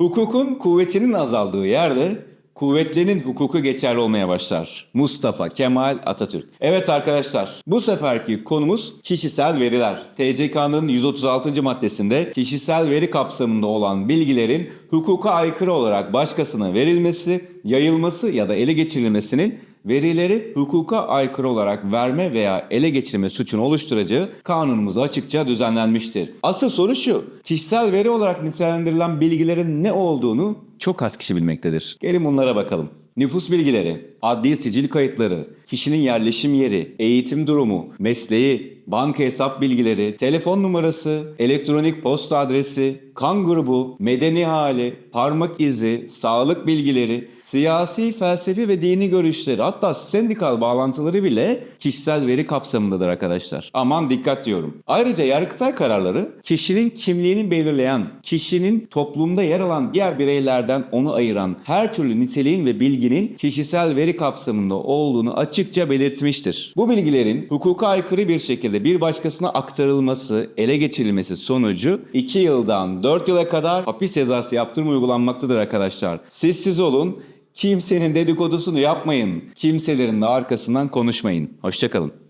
Hukukun kuvvetinin azaldığı yerde kuvvetlerin hukuku geçerli olmaya başlar. Mustafa Kemal Atatürk. Evet arkadaşlar bu seferki konumuz kişisel veriler. TCK'nın 136. maddesinde kişisel veri kapsamında olan bilgilerin hukuka aykırı olarak başkasına verilmesi, yayılması ya da ele geçirilmesinin verileri hukuka aykırı olarak verme veya ele geçirme suçunu oluşturacağı kanunumuzda açıkça düzenlenmiştir. Asıl soru şu, kişisel veri olarak nitelendirilen bilgilerin ne olduğunu çok az kişi bilmektedir. Gelin bunlara bakalım. Nüfus bilgileri, adli sicil kayıtları, kişinin yerleşim yeri, eğitim durumu, mesleği, banka hesap bilgileri, telefon numarası, elektronik posta adresi, kan grubu, medeni hali, parmak izi, sağlık bilgileri, siyasi, felsefi ve dini görüşleri hatta sendikal bağlantıları bile kişisel veri kapsamındadır arkadaşlar. Aman dikkat diyorum. Ayrıca yargıtay kararları kişinin kimliğini belirleyen, kişinin toplumda yer alan diğer bireylerden onu ayıran her türlü niteliğin ve bilginin kişisel veri kapsamında olduğunu açıkça belirtmiştir. Bu bilgilerin hukuka aykırı bir şekilde bir başkasına aktarılması, ele geçirilmesi sonucu 2 yıldan 4 yıla kadar hapis cezası yaptırma uygulanmaktadır arkadaşlar. Siz siz olun, kimsenin dedikodusunu yapmayın, kimselerin de arkasından konuşmayın. Hoşçakalın.